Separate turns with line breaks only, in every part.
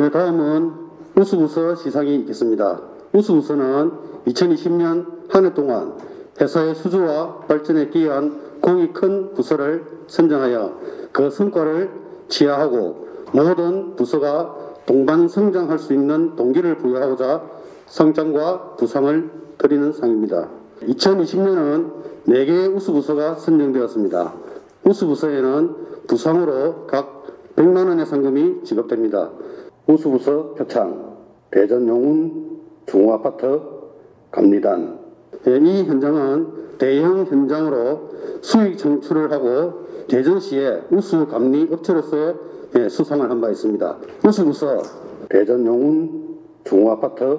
네, 다음은 우수부서 시상이 있겠습니다. 우수부서는 2020년 한 해 동안 회사의 수주와 발전에 기여한 공이 큰 부서를 선정하여 그 성과를 지하하고 모든 부서가 동반 성장할 수 있는 동기를 부여하고자 상장과 부상을 드리는 상입니다. 2020년은 4개의 우수부서가 선정되었습니다. 우수부서에는 부상으로 각 100만 원의 상금이 지급됩니다. 우수부서 표창, 대전 용운 중호아파트 감리단. 예, 이 현장은 대형 현장으로 수익 창출을 하고 대전시의 우수 감리 업체로서의 예, 수상을 한 바 있습니다. 우수부서 대전 용운 중호아파트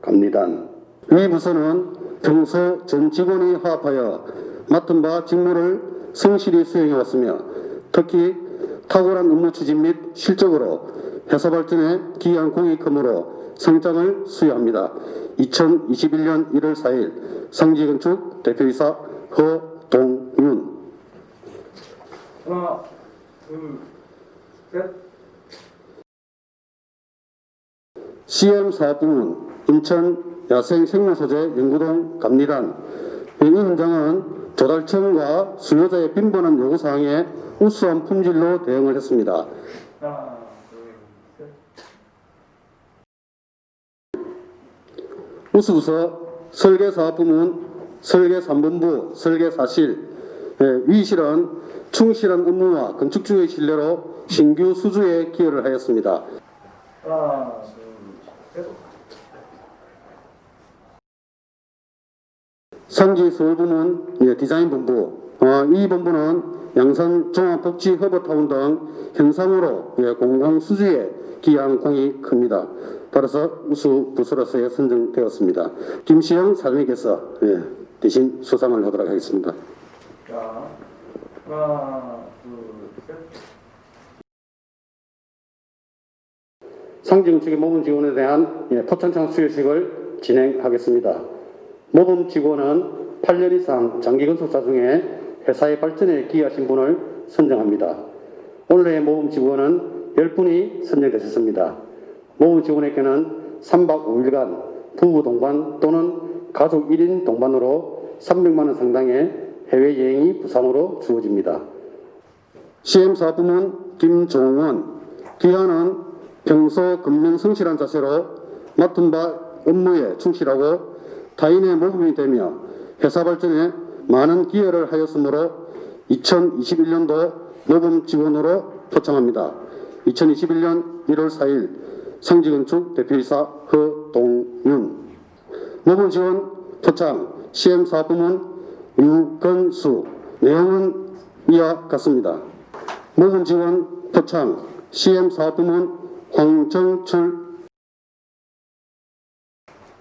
감리단. 이 부서는 평소 전 직원이 화합하여 맡은 바 직무를 성실히 수행해 왔으며 특히 탁월한 업무 추진 및 실적으로 회사 발전에 기여한 공익 금으로 상장을 수여합니다. 2021년 1월 4일 상지건축 대표이사 허동윤
하나, 둘, 셋.
CM 사업부문 인천 야생생물소재 연구동 감리단 이 현장은 조달청과 수요자의 빈번한 요구사항에 우수한 품질로 대응을 했습니다.
하나, 둘, 셋.
우수부서 설계사업부문 설계삼본부 설계사실 예, 위실은 충실한 업무와 건축주의 신뢰로 신규 수주에 기여를 하였습니다.
하나.
상지 서울부문 예, 디자인본부 어, 이 본부는 양산 종합복지 허브타운 등 현상으로 예, 공공 수주에 기여한 공이 큽니다. 따라서 우수 부서로서의 선정되었습니다. 김시영 사장님께서 예, 대신 수상을 하도록 하겠습니다.
자, 하나, 둘, 셋.
상징 측의 모범 직원에 대한 예, 포천창 수여식을 진행하겠습니다. 모범 직원은 8년 이상 장기 건설사 중에 회사의 발전에 기여하신 분을 선정합니다. 올해의 모범 직원은 10분이 선정되셨습니다. 모범 직원에게는 3박 5일간 부부 동반 또는 가족 1인 동반으로 300만 원 상당의 해외여행이 부상으로 주어집니다. CM사부문 김종원 기한은 평소 근면 성실한 자세로 맡은 바 업무에 충실하고 타인의 모범이 되며 회사 발전에 많은 기여를 하였으므로 2021년도 모범 직원으로 포창합니다. 2021년 1월 4일 상지건축 대표이사 허동윤. 모범 지원 포창 CM사부문 유건수. 내용은 이와 같습니다. 모금 지원 포창 CM 사업부문 황정철.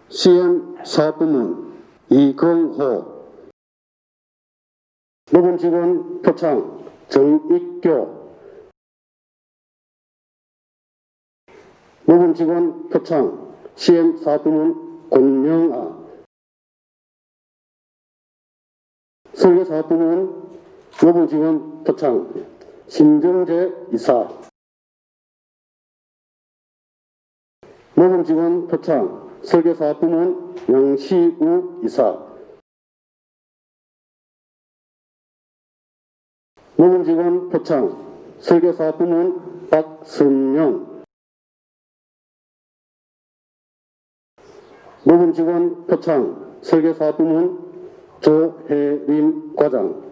CM 사업부문 이경호. 모금 지원 포창 정익교 모금 지원 포창 CM 사업부문 권영아. 설계사업부문 모금 지원 포창 신정재 이사. 모금 직원 포창 설계사업부문 양시우 이사. 모금 직원 포창 설계사업부문 박선영 모금 직원 포창 설계사업부문 조혜림 과장